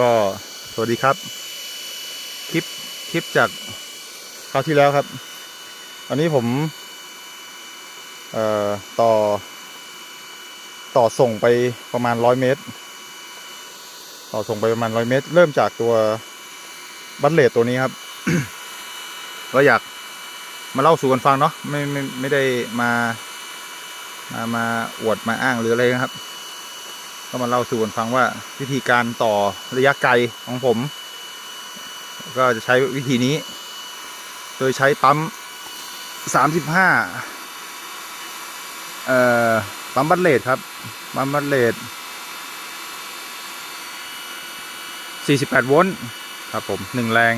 ก็สวัสดีครับ คลิปคลิปจากคราวที่แล้วครับ อันนี้ผมเอ่อต่อ ต่อส่งไปประมาณร้อยเมตร ต่อส่งไปประมาณร้อยเมตร เริ่มจากตัวบัตเลตตัวนี้ครับ ก็อยากมาเล่าสู่กันฟังเนาะไม่ไม่ไม่ได้มา มามาอวดมาอ้างหรืออะไรนะครับ ก็มาเล่าสู่กันฟังว่าวิธีการต่อระยะไกลของผม ก็จะใช้วิธีนี้ โดยใช้ปั๊ม 35 เอ่อ ปั๊มบัตเลตครับ ปั๊มบัตเลต48 โวลต์ครับผม 1 แรง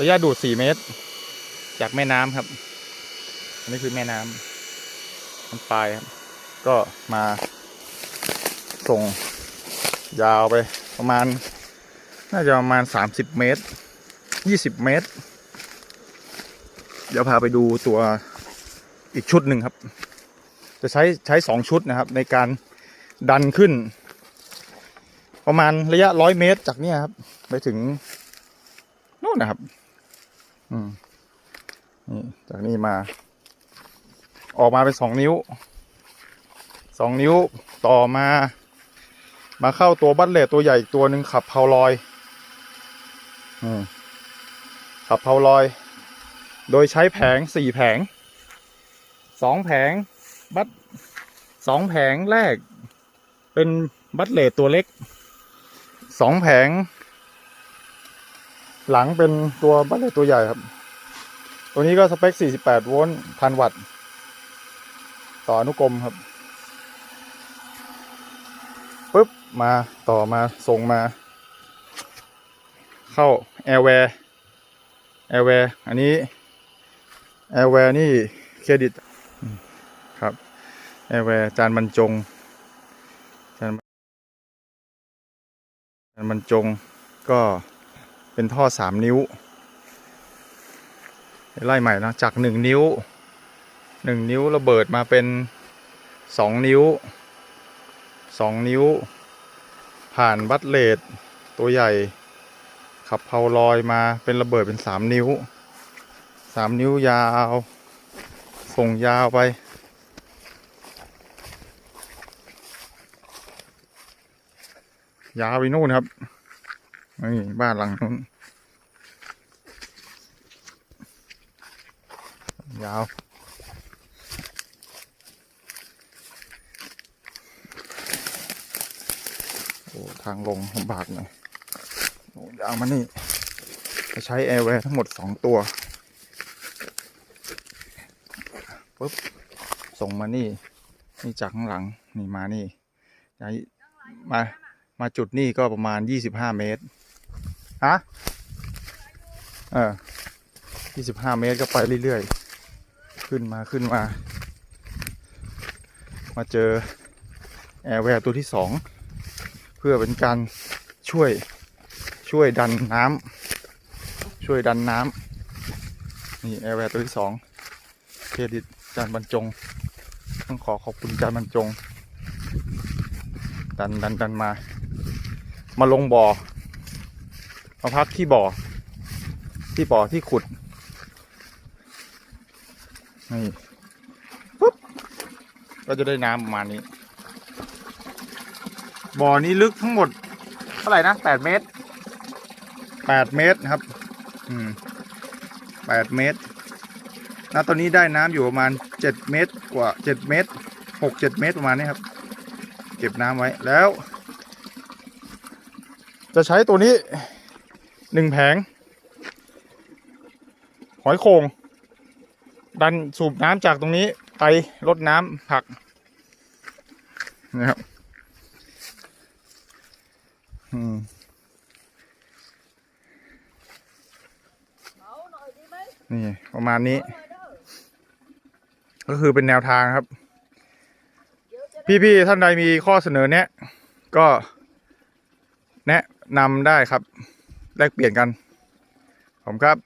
ระยะดูด 4 เมตร จากแม่น้ำครับ อันนี้คือแม่น้ำมันปลายครับ ก็มา ส่ง ยาวไปประมาณ น่าจะประมาณ 30 เมตร 20 เมตร เดี๋ยวพาไปดูตัวอีกชุดหนึ่งครับ จะใช้ใช้สองชุดนะครับ ในการดันขึ้น ประมาณระยะร้อยเมตรจากเนี้ยครับ ไปถึงนู่นนะครับ อืมนี่จากนี้มา ออกมาเป็นสองนิ้วสองนิ้วต่อมา มาเข้าตัวบัตเลตตัวใหญ่อีกตัวหนึ่งขับเพาลอยอขับเพาลอย โดยใช้แผงสี่แผงสองแผงบัตสองแผงแรก เป็นบัตเลตตัวเล็กสองแผง หลังเป็นตัวบัตเลตตัวใหญ่ครับ ตัวนี้ก็สเปค 48 โวลต์พันวัตต์ ต่ออนุกรมครับ ปุ๊บ มาต่อมาส่งมา เข้าแอร์แวร์แอร์แวร์อันนี้แอร์แวร์นี่เครดิตครับแอร์แวร์จานบรรจงจานจานบรรจงก็เป็นท่อสามนิ้ว ไล่ใหม่นะจากหนึ่งนิ้วหนึ่งนิ้วระเบิดมาเป็นสองนิ้วสองนิ้ว ผ่านบัตเลตตัวใหญ่ ขับเพาลอยมาเป็นระเบิดเป็นสามนิ้วสามนิ้วยาว ส่งยาวไป ยาวไปนู่นครับนี่บ้านหลังนู้น ยาว โอ้ทางลงลำบากหน่อยโอ้ยามานี่จะใช้แอร์แวร์ทั้งหมดสองตัวปุ๊บส่งมานี่ นี่จากข้างหลัง นี่มานี่ย้ายมา มาจุดนี่ก็ประมาณยี่สิบห้าเมตร ฮะ เออยี่สิบห้าเมตรก็ไปเรื่อยๆ ขึ้นมาขึ้นมา มาเจอแอร์แวร์ตัวที่สอง เพื่อเป็นการช่วยช่วยดันน้ำช่วยดันน้ำนี่แอร์แวร์ตัวที่สองเครดิตจานบรรจง ต้องขอขอบคุณจานบรรจง ดันดันดันมา มาลงบ่อมาพักที่บ่อ ที่บ่อที่ขุดนี่ปุ๊บก็จะได้น้ำประมาณนี้ บ่อนี้ลึกทั้งหมด เท่าไหร่นะแปดเมตรแปดเมตรครับ อืมแปดเมตรณตอนนี้ได้น้ำอยู่ประมาณเจ็ดเมตร กว่าเจ็ดเมตรหกเจ็ดเมตรประมาณนี้ครับ เก็บน้ำไว้แล้ว จะใช้ตัวนี้หนึ่งแผง หอยโข่งดันสูบน้ำจากตรงนี้ไปลดน้ำผักนะครับ อืมนี่ประมาณนี้ ก็คือเป็นแนวทางครับ พี่ๆท่านใดมีข้อเสนอแนะ ก็แนะนำได้ครับ แลกเปลี่ยนกัน ผมครับ